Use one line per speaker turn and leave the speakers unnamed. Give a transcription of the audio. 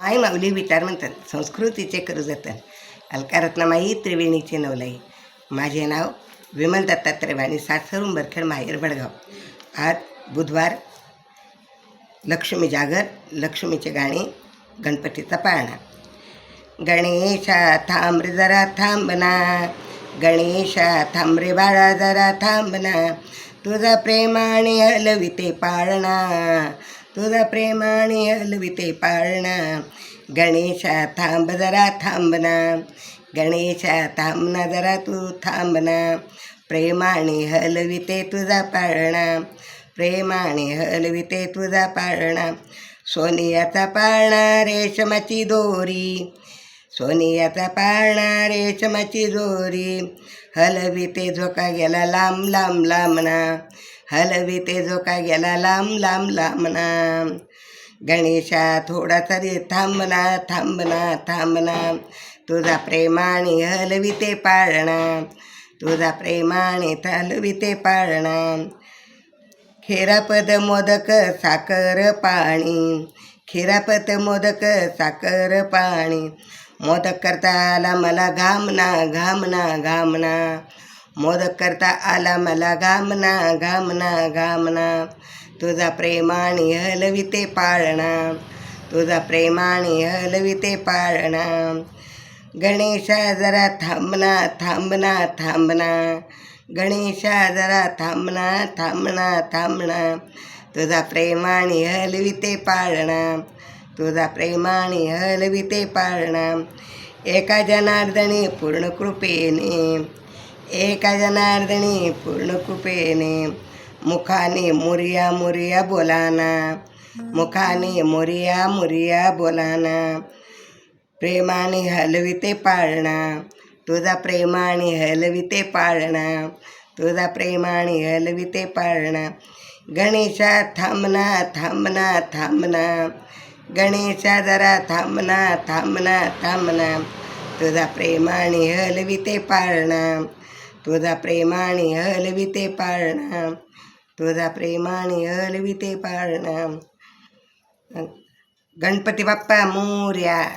माय माऊली विचार म्हणतात संस्कृतीचे करू जतन. अलकारत्नमाई त्रिवेणीचे नवलाई. माझे नाव विमल दत्तात्रय वाणी सासरून बरखेड माहेर भडगाव आज बुधवार लक्ष्मी जागर लक्ष्मीचे गाणे गणपतीचा पाळणा गणेशा थांब रे जरा थांबना गणेशा थांब रे बाळा जरा थांबना तुझा प्रेमाने हलविते पाळणा. तुझा प्रेमाने हलविते पाळणा। गणेशा थांब जरा थांबना गणेशा थांबना जरा तू थांबना प्रेमाने हलविते तुझा पाळणा। प्रेमाने हलविते तुझा पाळणा। सोनियाचा पाळणा रेशमाची दोरी। सोनियाचा पाळणा रेशमाची दोरी हलविते झोका गेला लांब लांब लांबना हलविते जो काय गेला? लांब लांब लांबना गणेशा थोडासा तरी थांबना थांबना थांबना तुझा प्रेमाने हलविते पाळणा. तुझा प्रेमाने हलविते पाळणा. खेरापद मोदक साखर पाणी. खिरापत मोदक साखर पाणी. मोदक करता आला मला घामना घामना घामना मोदक करता आला मला घामना घामना घामना तुझा प्रेमाने हलविते पाळणा. तुझा प्रेमाने हलविते पाळणा. गणेशा जरा थांबना थांबना थांबना. गणेशा जरा थांबना थांबना थांबना. तुझा प्रेमाने हलविते पाळणा. तुझा प्रेमाने हलविते पाळणा. एका जनार्दने पूर्ण कृपेने एका जनार्दनी पूर्ण मुखाने मुरिया मुरिया बोलाना मुखाने मुरिया मुरिया बोलाना प्रेमाने हलविते पाळणा तुझा प्रेमाने हलविते पाळणा तुझा प्रेमाने हलविते पाळणा गणेशा थांबना थांबना थांबना गणेशा जरा थांबना थांबना थांबना तुझा प्रेमाने हलविते पाळणा तुझा प्रेमाने हलविते पाळणा. तुझा प्रेमाने हलविते पाळणा. गणपती बाप्पा मोर्या.